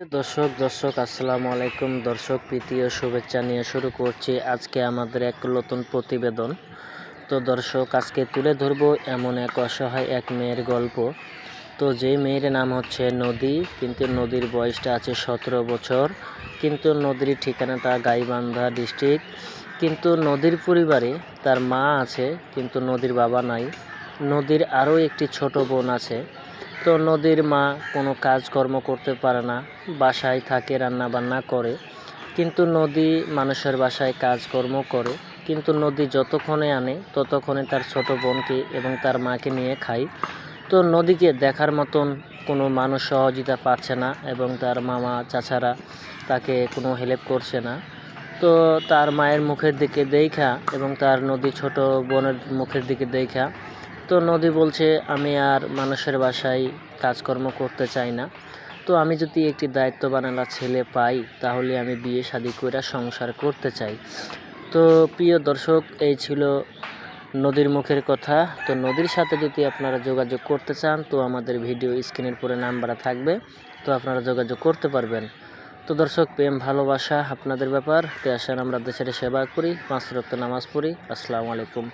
দর্শক দর্শক, আসসালামু আলাইকুম। দর্শক, প্রীতি ও শুভেচ্ছা নিয়ে শুরু করছি আজকে আমাদের এক নতুন প্রতিবেদন। তো দর্শক, আজকে তুলে ধরবো এমন এক অসহায় এক মেয়ের গল্প। তো যে মেয়ের নাম হচ্ছে নদী, কিন্তু নদীর বয়সটা আছে সতেরো বছর। কিন্তু নদীর ঠিকানাটা গাইবান্ধা ডিস্ট্রিক্ট। কিন্তু নদীর পরিবারে তার মা আছে, কিন্তু নদীর বাবা নাই। নদীর আরও একটি ছোট বোন আছে। তো নদীর মা কোনো কাজকর্ম করতে পারে না, বাসায় থাকে রান্না বান্না করে। কিন্তু নদী মানুষের বাসায় কাজকর্ম করে। কিন্তু নদী যতক্ষণে আনে, ততক্ষণে তার ছোট বোনকে এবং তার মাকে নিয়ে খায়। তো নদীকে দেখার মতন কোনো মানুষ সহযোগিতা পাচ্ছে না এবং তার মামা, চাচারা তাকে কোনো হেল্প করছে না। তো তার মায়ের মুখের দিকে দেখা এবং তার নদী ছোট বোনের মুখের দিকে দেখা তো নদী বলছে, আমি আর মানুষের বাসায় কাজকর্ম করতে চাই না। তো আমি যদি একটি দায়িত্ববানালা ছেলে পাই, তাহলে আমি বিয়ে শাদি করে সংসার করতে চাই। তো প্রিয় দর্শক, এই ছিল নদীর মুখের কথা। তো নদীর সাথে যদি আপনারা যোগাযোগ করতে চান, তো আমাদের ভিডিও স্ক্রিনের পরে নাম্বার থাকবে। তো আপনারা যোগাযোগ করতে পারবেন। তো দর্শক, প্রেম, ভালোবাসা আপনাদের ব্যাপার। তো আসেন, আমরা দেশের সেবা করি, পাঁচ রক্ত নামাজ পড়ি। আসসালামু আলাইকুম।